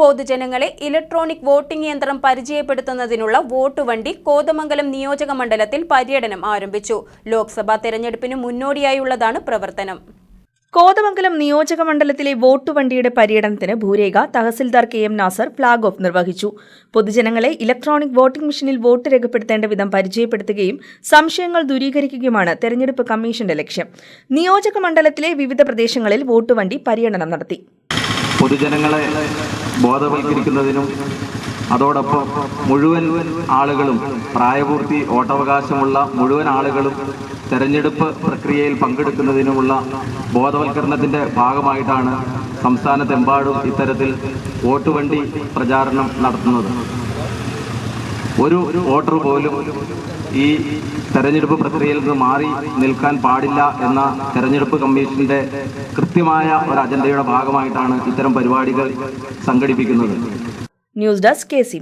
പൊതുജനങ്ങളെ electronic voting യന്ത്രം പരിചയപ്പെടുത്തുന്നതിനുള്ള vote വണ്ടി കോതമംഗലം നിയോജക മണ്ഡലത്തിൽ പര്യടനം ആരംഭിച്ചു. ലോക്സഭാ തെരഞ്ഞെടുപ്പിന് മുന്നോടിയായുള്ളതാണ് പ്രവർത്തനം. കോതമംഗലം നിയോജക മണ്ഡലത്തിലെ വോട്ട് വണ്ടിയുടെ പര്യടനത്തിന് ഭൂരേഖ tahsildar K M Nasar flag off നിർവഹിച്ചു. പൊതുജനങ്ങളെ ഇലക്ട്രോണിക് വോട്ടിംഗ് മെഷീനിൽ വോട്ട് രേഖപ്പെടുത്തേണ്ട വിധം പരിചയപ്പെടുത്തുകയും സംശയങ്ങൾ ദൂരീകരിക്കുകയുമാണ് തെരഞ്ഞെടുപ്പ് കമ്മീഷന്റെ ലക്ഷ്യം. നിയോജക മണ്ഡലത്തിലെ വിവിധ പ്രദേശങ്ങളിൽ വോട്ടുവണ്ടി പര്യടനം നടത്തി. പൊതുജനങ്ങളെ ബോധവൽക്കരിക്കുന്നതിനും അതോടൊപ്പം മുഴുവൻ ആളുകളും പ്രായപൂർത്തി വോട്ടവകാശമുള്ള മുഴുവൻ ആളുകളും തെരഞ്ഞെടുപ്പ് പ്രക്രിയയിൽ പങ്കെടുക്കുന്നതിനുമുള്ള ബോധവൽക്കരണത്തിന്റെ ഭാഗമായിട്ടാണ് സംസ്ഥാനത്തെമ്പാടും ഇത്തരത്തിൽ വോട്ടുവണ്ടി പ്രചാരണം നടത്തുന്നത്. ഒരു വോട്ടർ പോലും ഈ തെരഞ്ഞെടുപ്പ് പ്രക്രിയയിൽ നിന്ന് മാറി നിൽക്കാൻ പാടില്ല എന്ന തെരഞ്ഞെടുപ്പ് കമ്മീഷന്റെ കൃത്യമായ ഒരു അജണ്ടയുടെ ഭാഗമായിട്ടാണ് ഇത്തരം പരിപാടികൾ സംഘടിപ്പിക്കുന്നത്. News desk K C